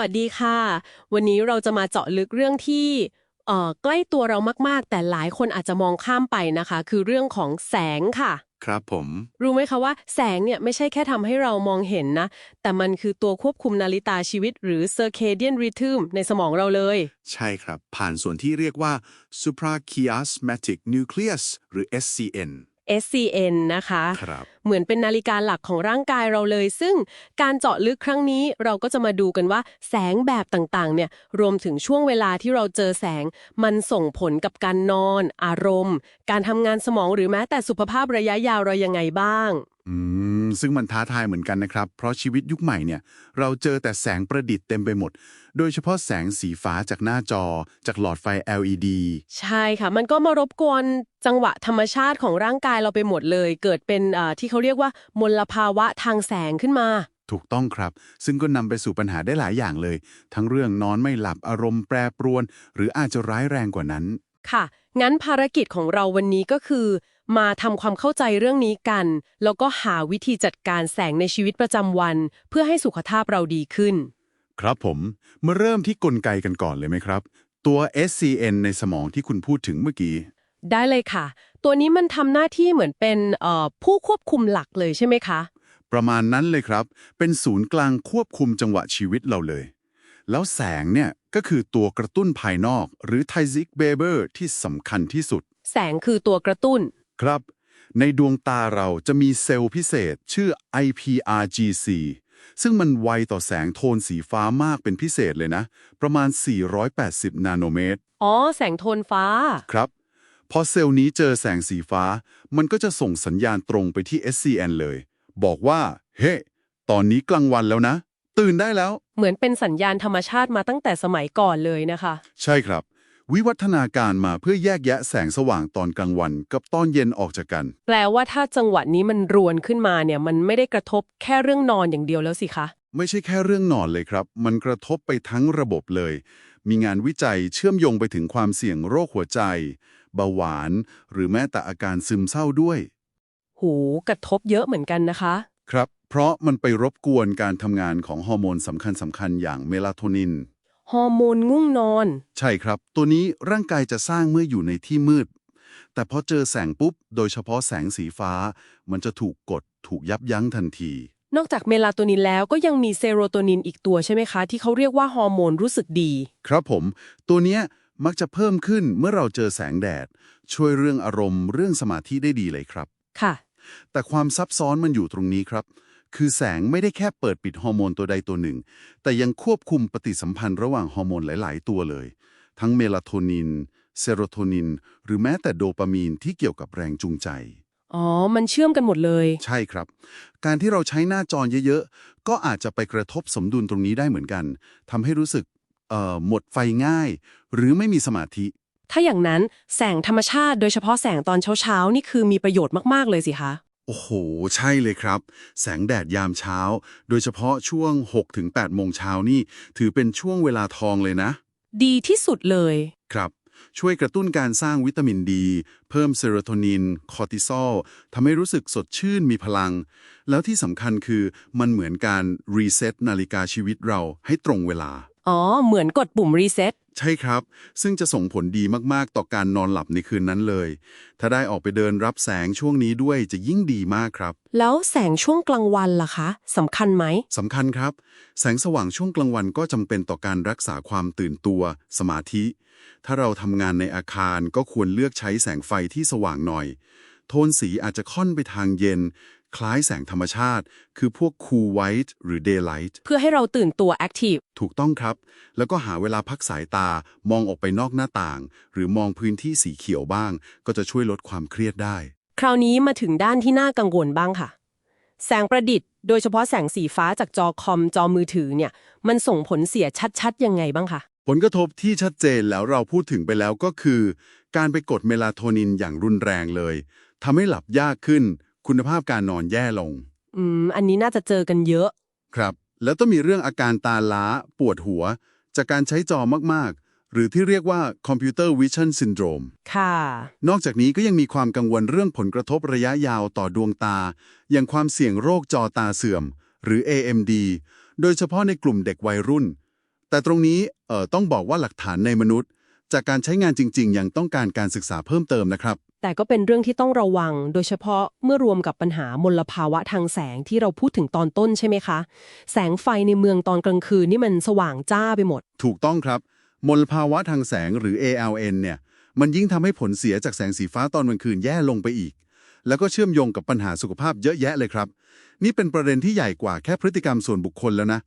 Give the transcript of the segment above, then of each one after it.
วัสดีค่ะ วันนี้เราจะมาเจาะลึกเรื่องที่เอ่อใกล้ตัวเรามาก ๆ แต่หลายคนอาจจะมองข้ามไปนะคะ คือเรื่องของแสงค่ะ ครับผม รู้ไหมคะว่าแสงเนี่ยไม่ใช่แค่ทำให้เรามองเห็นนะ แต่มันคือตัวควบคุมนาฬิกาชีวิต หรือ circadian rhythm ในสมองเราเลย ใช่ครับ ผ่านส่วนที่เรียกว่า suprachiasmatic nucleus หรือ SCN SCN นะคะครับเหมือนเป็นนาฬิกาหลักของร่างกายเราเลย ซึ่งการเจาะลึกครั้งนี้เราก็จะมาดูกันว่า แสงแบบต่างๆ เนี่ยรวมถึงช่วงเวลาที่เราเจอแสง มันส่งผลกับการนอน อารมณ์ การทำงานสมองหรือแม้แต่สุขภาพระยะยาวเรายังไงบ้าง อืม ซึ่งมันท้าทายเหมือนกันนะครับ เพราะชีวิตยุคใหม่เนี่ย เราเจอแต่แสงประดิษฐ์เต็มไปหมด โดยเฉพาะแสงสีฟ้าจากหน้าจอ จากหลอดไฟ LED ใช่ค่ะ มันก็มารบกวนจังหวะธรรมชาติของร่างกายเราไปหมดเลย เกิดเป็นเอ่อที่เขาเรียกว่ามลภาวะทางแสงขึ้นมาถูกต้องครับ ซึ่งก็นำไปสู่ปัญหาได้หลายอย่างเลย ทั้งเรื่องนอนไม่หลับอารมณ์แปรปรวน หรืออาจจะร้ายแรงกว่านั้น ค่ะ งั้นภารกิจของเราวันนี้ก็คือ มาทำความเข้าใจเรื่องนี้กัน แล้วก็หาวิธีจัดการแสงในชีวิตประจำวัน เพื่อให้สุขภาพเราดีขึ้น ครับผม มาเริ่มที่กลไกกันก่อนเลยไหมครับ ตัว SCN ในสมองที่คุณพูดถึงเมื่อกี้ ได้เลยค่ะ ตัวนี้มันทำหน้าที่เหมือนเป็นเอ่อผู้ควบคุมหลักเลยใช่ไหมคะ ประมาณนั้นเลยครับ เป็นศูนย์กลางควบคุมจังหวะชีวิตเราเลย แล้วแสงเนี่ยก็คือตัวกระตุ้นภายนอก หรือ t y s i c b a b e r ที่สำคัญที่สุด แสงคือตัวกระตุ้น ครับ ในดวงตาเราจะมีเซลล์พิเศษชื่อ IPRGC ซึ่งมันไวต่อแสงโทนสีฟ้ามากเป็นพิเศษเลยนะ ประมาณ 480 นาโนเมตร อ๋อ แสงโทนฟ้า ครับพอเซลล์นี้เจอแสงสีฟ้า มันก็จะส่งสัญญาณตรงไปที่ SCN เลย บอกว่า เฮ้ตอนนี้กลางวันแล้วนะ ตื่นได้แล้ว เหมือนเป็นสัญญาณธรรมชาติมาตั้งแต่สมัยก่อนเลยนะคะ ใช่ครับ วิวัฒนาการมาเพื่อแยกแยะแสงสว่างตอนกลางวันกับตอนเย็นออกจากกัน แปลว่าถ้าจังหวะนี้มันรวนขึ้นมาเนี่ยมันไม่ได้กระทบแค่เรื่องนอนอย่างเดียวแล้วสิคะ ไม่ใช่แค่เรื่องนอนเลยครับ มันกระทบไปทั้งระบบเลย มีงานวิจัยเชื่อมโยงไปถึงความเสี่ยงโรคหัวใจ เบาหวาน หรือแม้แต่อาการซึมเศร้าด้วย หูกระทบเยอะเหมือนกันนะคะ ครับ เพราะมันไปรบกวนการทำงานของฮอร์โมนสำคัญสำคัญอย่างเมลาโทนิน ฮอร์โมนง่วงนอน ใช่ครับ ตัวนี้ร่างกายจะสร้างเมื่ออยู่ในที่มืด แต่พอเจอแสงปุ๊บ โดยเฉพาะแสงสีฟ้า มันจะถูกกดถูกยับยั้งทันที นอกจากเมลาโทนินแล้วก็ยังมีเซโรโทนินอีกตัวใช่ไหมคะ ที่เขาเรียกว่าฮอร์โมนรู้สึกดี ครับผม ตัวเนี้ยมักจะเพิ่มขึ้นเมื่อเราเจอแสงแดด ช่วยเรื่องอารมณ์ เรื่องสมาธิได้ดีเลยครับ ค่ะ แต่ความซับซ้อนมันอยู่ตรงนี้ครับ คือแสงไม่ได้แค่เปิดปิดฮอร์โมนตัวใดตัวหนึ่ง แต่ยังควบคุมปฏิสัมพันธ์ระหว่างฮอร์โมนหลาย ๆ ตัวเลย ทั้งเมลาโทนิน เซโรโทนิน หรือแม้แต่โดปามีนที่เกี่ยวกับแรงจูงใจ อ๋อ มันเชื่อมกันหมดเลย ใช่ครับ การที่เราใช้หน้าจอเยอะ ๆ ก็อาจจะไปกระทบสมดุลตรงนี้ได้เหมือนกันทำให้รู้สึกเอ่อหมดไฟง่าย หรือไม่มีสมาธิ ถ้าอย่างนั้นแสงธรรมชาติโดยเฉพาะแสงตอนเช้าๆนี่คือมีประโยชน์มากๆเลยสิคะ โอ้โห ใช่เลยครับ แสงแดดยามเช้า โดยเฉพาะช่วง 6-8 โมงเช้านี่ ถือเป็นช่วงเวลาทองเลยนะ ดีที่สุดเลย ครับ ช่วยกระตุ้นการสร้างวิตามินดี เพิ่มเซโรโทนิน คอร์ติซอลทำให้รู้สึกสดชื่นมีพลัง แล้วที่สำคัญคือมันเหมือนการรีเซ็ตนาฬิกาชีวิตเราให้ตรงเวลา อ๋อ เหมือนกดปุ่มรีเซ็ตใช่ครับ ซึ่งจะส่งผลดีมากๆ ต่อการนอนหลับในคืนนั้นเลย ถ้าได้ออกไปเดินรับแสงช่วงนี้ด้วยจะยิ่งดีมากครับ แล้วแสงช่วงกลางวันล่ะคะสำคัญไหมสำคัญครับ แสงสว่างช่วงกลางวันก็จำเป็นต่อการรักษาความตื่นตัว สมาธิ ถ้าเราทำงานในอาคารก็ควรเลือกใช้แสงไฟที่สว่างหน่อย โทนสีอาจจะค่อนไปทางเย็น คล้ายแสงธรรมชาติ คือพวก cool white หรือ daylight เพื่อให้เราตื่นตัวแอคทีฟถูกต้องครับ แล้วก็หาเวลาพักสายตามองออกไปนอกหน้าต่าง หรือมองพื้นที่สีเขียวบ้าง ก็จะช่วยลดความเครียดได้ คราวนี้มาถึงด้านที่น่ากังวลบ้างค่ะ แสงประดิษฐ์ โดยเฉพาะแสงสีฟ้าจากจอคอมจอมือถือเนี่ย มันส่งผลเสียชัดๆยังไงบ้างคะผลกระทบที่ชัดเจนแล้วเราพูดถึงไปแล้วก็คือ การไปกดเมลาโทนินอย่างรุนแรงเลยทำให้หลับยากขึ้น คุณภาพการนอนแย่ลง อืม อันนี้น่าจะเจอกันเยอะ ครับ แล้วต้องมีเรื่องอาการตาล้า ปวดหัว จากการใช้จอมาก ๆ หรือที่เรียกว่า Computer Vision Syndrome ค่ะ นอกจากนี้ก็ยังมีความกังวลเรื่องผลกระทบระยะยาวต่อดวงตา อย่างความเสี่ยงโรคจอตาเสื่อม หรือ AMD โดยเฉพาะในกลุ่มเด็กวัยรุ่น แต่ตรงนี้เอ่อต้องบอกว่าหลักฐานในมนุษย์ จากการใช้งานจริง ๆ ยังต้องการการศึกษาเพิ่มเติมนะครับ แต่ก็เป็นเรื่องที่ต้องระวัง โดยเฉพาะเมื่อรวมกับปัญหามลภาวะทางแสงที่เราพูดถึงตอนต้นใช่ไหมคะ แสงไฟในเมืองตอนกลางคืนนี่มันสว่างจ้าไปหมด ถูกต้องครับ มลภาวะทางแสงหรือ ALN เนี่ยมันยิ่งทำให้ผลเสียจากแสงสีฟ้าตอนกลางคืนแย่ลงไปอีก แล้วก็เชื่อมโยงกับปัญหาสุขภาพเยอะแยะเลยครับ นี่เป็นประเด็นที่ใหญ่กว่าแค่พฤติกรรมส่วนบุคคลแล้วนะ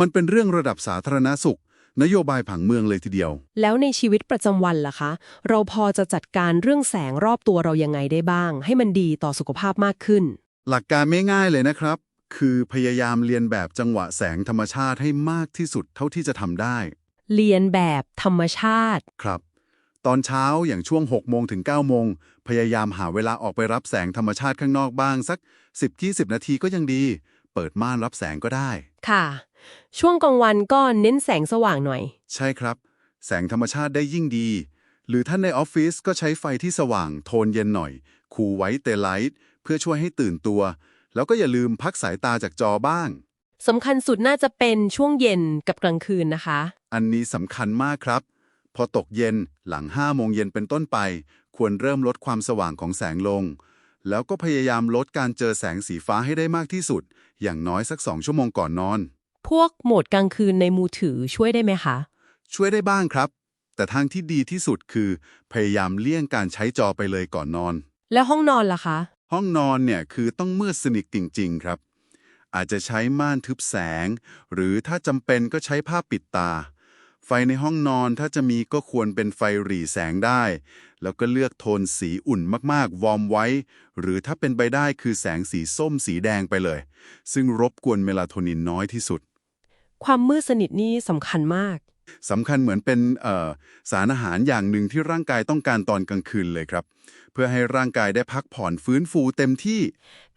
มันเป็นเรื่องระดับสาธารณสุข นโยบายผังเมืองเลยทีเดียว แล้วในชีวิตประจำวันล่ะคะ เราพอจะจัดการเรื่องแสงรอบตัวเรายังไงได้บ้าง ให้มันดีต่อสุขภาพมากขึ้น หลักการไม่ง่ายเลยนะครับ คือพยายามเรียนแบบจังหวะแสงธรรมชาติให้มากที่สุดเท่าที่จะทำได้ เรียนแบบธรรมชาติ ครับ ตอนเช้าอย่างช่วง6โมงถึง9โมงพยายามหาเวลาออกไปรับแสงธรรมชาติข้างนอกบ้างสัก 10-20 นาทีก็ยังดี เปิดม่านรับแสงก็ได้ ค่ะ ช่วงกลางวันก็เน้นแสงสว่างหน่อย ใช่ครับ แสงธรรมชาติได้ยิ่งดี หรือท่านในออฟฟิศก็ใช้ไฟที่สว่างโทนเย็นหน่อย คูลไว้เตไลท์เพื่อช่วยให้ตื่นตัว แล้วก็อย่าลืมพักสายตาจากจอบ้างสำคัญสุดน่าจะเป็นช่วงเย็นกับกลางคืนนะคะ อันนี้สำคัญมากครับ พอตกเย็นหลัง5โมงเย็นเป็นต้นไป ควรเริ่มลดความสว่างของแสงลง แล้วก็พยายามลดการเจอแสงสีฟ้าให้ได้มากที่สุด อย่างน้อยสัก2ชั่วโมงก่อนนอน พวกโหมดกลางคืนในมือถือช่วยได้ไหมคะ ช่วยได้บ้างครับ แต่ทางที่ดีที่สุดคือ พยายามเลี่ยงการใช้จอไปเลยก่อนนอน แล้วห้องนอนล่ะคะ ห้องนอนเนี่ยคือต้องมืดสนิทจริง ๆ ครับ อาจจะใช้ม่านทึบแสง หรือถ้าจำเป็นก็ใช้ผ้าปิดตา ไฟในห้องนอนถ้าจะมีก็ควรเป็นไฟหรี่แสงได้ แล้วก็เลือกโทนสีอุ่นมากๆ วอร์มไว้ หรือถ้าเป็นไปได้คือแสงสีส้มสีแดงไปเลย ซึ่งรบกวนเมลาโทนินน้อยที่สุด ความมืดสนิทนี่สำคัญมาก สำคัญเหมือนเป็นเอ่อสารอาหารอย่างหนึ่งที่ร่างกายต้องการตอนกลางคืนเลยครับ เพื่อให้ร่างกายได้พักผ่อนฟื้นฟูเต็มที่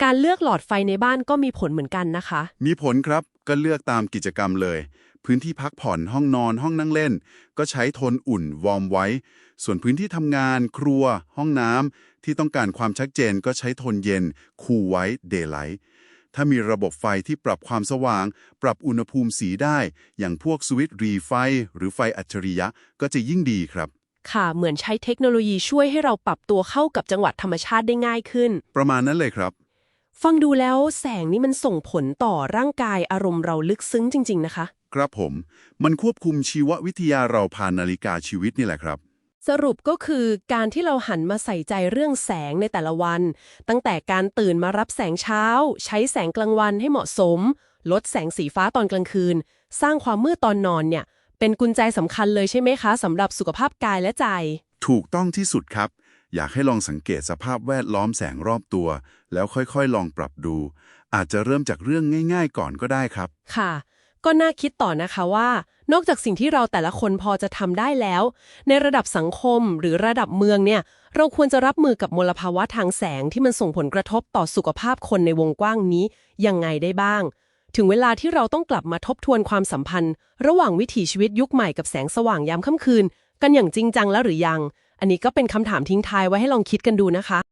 การเลือกหลอดไฟในบ้านก็มีผลเหมือนกันนะคะ มีผลครับก็เลือกตามกิจกรรมเลย พื้นที่พักผ่อนห้องนอนห้องนั่งเล่น ก็ใช้โทนอุ่นวอร์มไว้ ส่วนพื้นที่ทำงาน ครัว ห้องน้ำที่ต้องการความชัดเจนก็ใช้โทนเย็น คูลไว้เดย์ไลท์ ถ้ามีระบบไฟที่ปรับความสว่าง ปรับอุณหภูมิสีได้ อย่างพวกสวิตช์รีไฟ หรือไฟอัจฉริยะก็จะยิ่งดีครับ ค่ะ เหมือนใช้เทคโนโลยีช่วยให้เราปรับตัวเข้ากับจังหวัดธรรมชาติได้ง่ายขึ้น ประมาณนั้นเลยครับ ฟังดูแล้วแสงนี่มันส่งผลต่อร่างกายอารมณ์เราลึกซึ้งจริง ๆ นะคะ ครับผม มันควบคุมชีววิทยาเราผ่านนาฬิกาชีวิตนี่แหละครับ สรุปก็คือการที่เราหันมาใส่ใจเรื่องแสงในแต่ละวัน ตั้งแต่การตื่นมารับแสงเช้า ใช้แสงกลางวันให้เหมาะสม ลดแสงสีฟ้าตอนกลางคืน สร้างความมืดตอนนอนเนี่ย เป็นกุญแจสำคัญเลยใช่ไหมคะสำหรับสุขภาพกายและใจ ถูกต้องที่สุดครับ อยากให้ลองสังเกตสภาพแวดล้อมแสงรอบตัว แล้วค่อยๆ ลองปรับดู อาจจะเริ่มจากเรื่องง่าย ๆ ก่อนก็ได้ครับ ค่ะ ก็น่าคิดต่อนะคะว่า นอกจากสิ่งที่เราแต่ละคนพอจะทำได้แล้ว ในระดับสังคมหรือระดับเมืองเนี่ย เราควรจะรับมือกับมลภาวะทางแสงที่มันส่งผลกระทบต่อสุขภาพคนในวงกว้างนี้ยังไงได้บ้าง ถึงเวลาที่เราต้องกลับมาทบทวนความสัมพันธ์ ระหว่างวิถีชีวิตยุคใหม่กับแสงสว่างยามค่ำคืน กันอย่างจริงจังแล้วหรือยัง อันนี้ก็เป็นคำถามทิ้งท้ายไว้ให้ลองคิดกันดูนะคะ